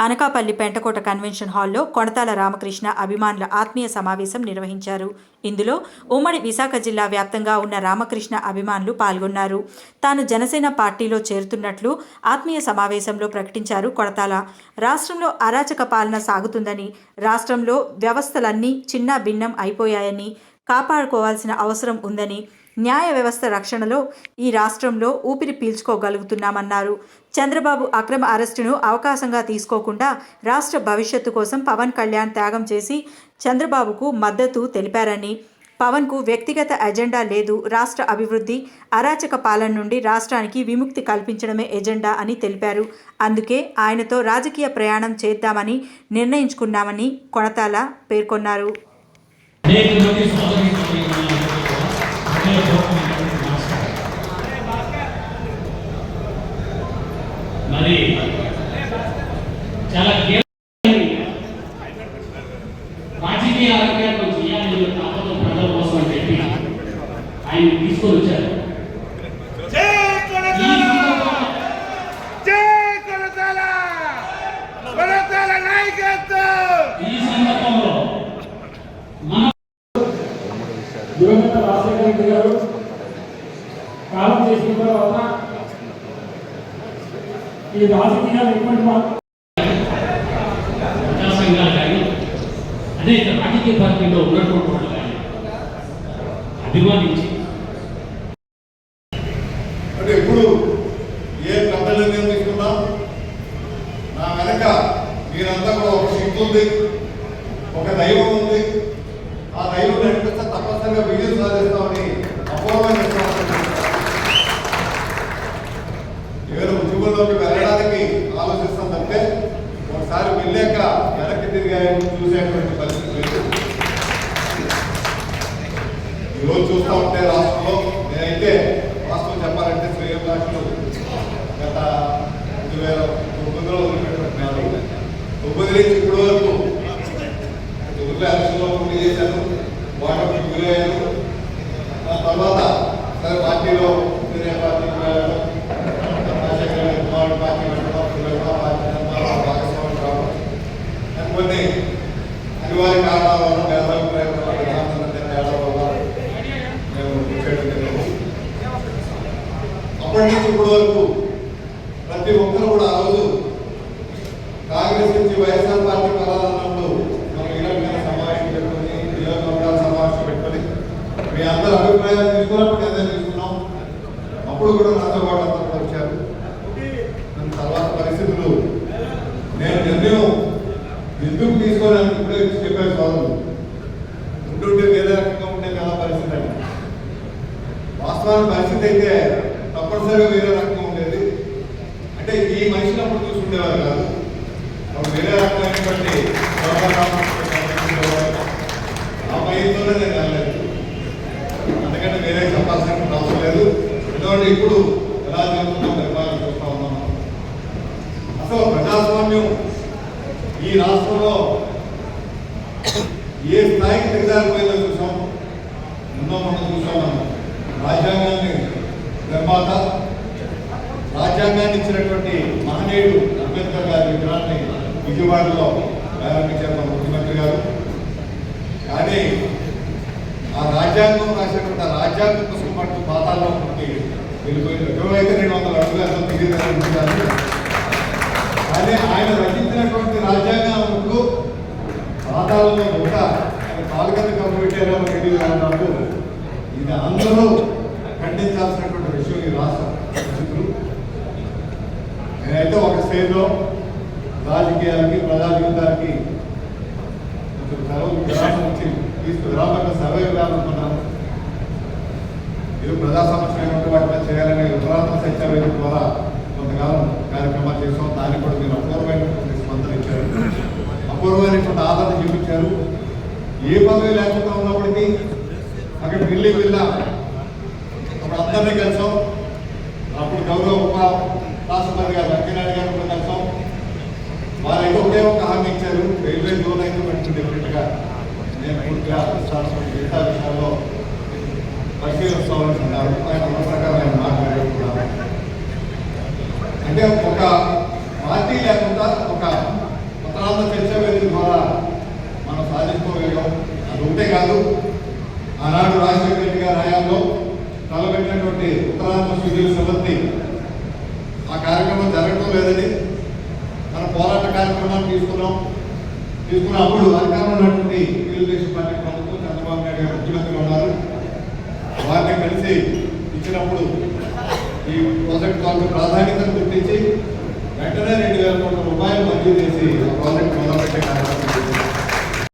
Anakapalli Pentakota convention హాల్లో కొణతాల రామకృష్ణ అభిమానుల ఆత్మీయ సమావేశం నిర్వహించారు. ఇందులో ఉమ్మడి విశాఖ జిల్లా వ్యాప్తంగా ఉన్న రామకృష్ణ అభిమానులు పాల్గొన్నారు. తాను జనసేన పార్టీలో చేరుతున్నట్లు ఆత్మీయ సమావేశంలో ప్రకటించారు కొడతాల రాష్ట్రంలో అరాచక పాలన సాగుతుందని రాష్ట్రంలో వ్యవస్థలన్నీ చిన్న భిన్నం అయిపోయాయని కాపాడుకోవాల్సిన అవసరం ఉందని న్యాయ వ్యవస్థ రక్షణలో ఈ రాష్ట్రంలో ఊపిరి పీల్చుకోగలుగుతున్నామన్నారు. చంద్రబాబు అక్రమ అరెస్టును అవకాశంగా తీసుకోకుండా రాష్ట్ర భవిష్యత్తు కోసం పవన్ కళ్యాణ్ త్యాగం చేసి చంద్రబాబుకు మద్దతు తెలిపారని. పవన్కు వ్యక్తిగత ఎజెండా లేదు. రాష్ట్ర అభివృద్ధి అరాచక పాలన నుండి రాష్ట్రానికి విముక్తి కల్పించడమే ఎజెండా అని తెలిపారు. అందుకే ఆయనతో రాజకీయ ప్రయాణం చేద్దామని నిర్ణయించుకున్నామని కొణతాల పేర్కొన్నారు. మరి చాలా కీలకమైన రాజకీయ ఆరోగ్యాన్ని చేయాలని చెప్పి తప్పదు ప్రజల కోసం అని చెప్పి ఆయన తీసుకొని వచ్చారు జై ఈ కొనతాల సందర్భంగా జై కొనతాల కొనతాల నాయకత్వం ఈ సందర్భంలో మన దివంగత రాజశేఖర రెడ్డి గారు కాలం చేసిన తర్వాత ఈ రాజకీయాలు ఎటువంటి మార్పు ప్రజా సంఘాలు కానీ అనేక రాజకీయ పార్టీలో ఉన్నటువంటి వాళ్ళు కానీ అభిమానించి అంటే ఇప్పుడు ఏ పెద్ద నిర్ణయం తీసుకున్నా నా వెనక మీరంతా కూడా ఒక శక్తి ఉంది ఒక దైవం ఉంది. ఆ దైవం నడిపిస్తే తప్పనిసరిగా విజయం సాధిస్తామని ఒకసారి వెనక్కి తిరిగాయని చూసేటువంటి పరిస్థితి లేదు. ఈరోజు చూస్తూ ఉంటే రాష్ట్రంలో నేనైతే వాస్తవం చెప్పాలంటే శ్రేయం రాష్ట్రం గత రెండు వేల తొమ్మిదిలో నేను తొమ్మిది నుంచి ఇప్పటి వరకు తొమ్మిది ఎలక్షన్లో పోటీ చేశాను వాటర్ గురయ్యాను. ఆ తర్వాత సరే పార్టీలో వేరే పార్టీకి వెళ్ళడం అప్పటి నుంచి ఇప్పటి వరకు ప్రతి ఒక్కరు కూడా ఆ రోజు కాంగ్రెస్ నుంచి వైఎస్ఆర్ పార్టీ కలాలన్నప్పుడు మనం ఇలా మీద సమావేశం పెట్టుకొని నియోజకవర్గాల సమావేశం పెట్టుకొని మీ అందరి అభిప్రాయాలు తీసుకున్నప్పుడు ఏదైనా తీసుకున్నాం అప్పుడు కూడా నాతో పాటు అందరూ వచ్చారు. దాని తర్వాత పరిస్థితులు నేను నిర్ణయం ఎందుకు తీసుకోవడానికి ఇప్పుడే చెప్పాను సోదరులు. ఉంటుంటే వేరే రకంగా ఉండే కదా పరిస్థితి అంటే వాస్తవానికి పరిస్థితి అయితే తప్పనిసరిగా వేరే రకంగా ఉండేది. అంటే ఈ మనిషిని అప్పుడు చూసుకుండేవారు కాదు. అప్పుడు వేరే రకమైనటువంటి ఆ భయంతోనే నేను వెళ్ళలేదు అందుకంటే వేరే చెప్పాల్సిన అవసరం లేదు. ఎందుకంటే ఇప్పుడు ఎలా జరుగుతుందో పరిపాలన చూస్తూ ఉన్నాం. అసలు ప్రజాస్వామ్యం ఈ రాష్ట్రంలో ఏ స్థాయికి దిగజారిపోయిందో చూసాం. ఎన్నో మనం చూసాం మనం. రాజ్యాంగాన్ని నిర్మాత రాజ్యాంగాన్ని ఇచ్చినటువంటి మహనీయుడు అంబేద్కర్ గారి విగ్రహాన్ని విజయవాడలో ప్రారంభించారు మన ముఖ్యమంత్రి గారు. కానీ ఆ రాజ్యాంగం రాసినటువంటి రాజ్యాంగ రాజ్యాంగం పుస్తకం పట్టు పాతాల్లో ఒకటి వెళ్ళిపోయింది ఎటువైతే రెండు వందల అడుగులతో తెలియదు కానీ ఆయన రచించినటువంటి రాజ్యాంగంకు పాతాలలో ఒక ఆయన పాలకత కమ్యూనిటీలో తెలియదు అన్నప్పుడు ఇది అందరూ ఖండించాల్సినటువంటి ఈ రాష్ట్ర పరిస్థితులు నేనైతే ఒక స్టేజ్లో రాజకీయాలకి ప్రజాజీవితానికి కొంచెం సెలవు విరామం తీసుకు విరామంగా సర్వే విరామనుకున్నాను ఇది ప్రజా సమస్యలు ఏమంటే వాటి చేయాలని ఉత్తరాంధ్ర సత్య వేదిక ద్వారా కొంతకాలం కార్యక్రమాలు చేసాం దానికి కూడా మీరు అపూర్వమైనటువంటి స్పందన ఇచ్చారు. అపూర్వమైనటువంటి ఆదరణ చూపించారు. ఏ పదవి లేకుండా ఉన్నప్పటికీ అక్కడ ఢిల్లీ వెళ్ళా అందరినీ కలిసాం. అప్పుడు గౌరవ ఉప రాష్ట్రపతి గారు వెంకయ్యనాయుడు గారు కూడా కలిసాం. వారైతే ఒకే ఒక హామీ ఇచ్చారు. రైల్వే జోన్ అయితే మనకి డెఫినెట్గా నేను పూర్తిగా రాష్ట్రం మిగతా విషయాల్లో పరిశీలిస్తామని అన్నారు. ఆయన ఉన్న ప్రకారం ఆయన మాట్లాడారు కూడా. అంటే ఒక కార్యక్రమాలు తీసుకున్నాం. తీసుకున్న అప్పుడు అధికారంలో ఉన్నటువంటి తెలుగుదేశం పార్టీ ప్రభుత్వం చంద్రబాబు నాయుడు గారు ముఖ్యమంత్రిగా ఉన్నారు. వారిని కలిసి ఇచ్చినప్పుడు ఈ ప్రాజెక్ట్ కాల్కి ప్రాధాన్యతను గుర్తించి వెంటనే రెండు వేల కోట్ల రూపాయలు మంజూరు చేసి ఆ ప్రాజెక్ట్ మొదలుపెట్టే కార్యక్రమం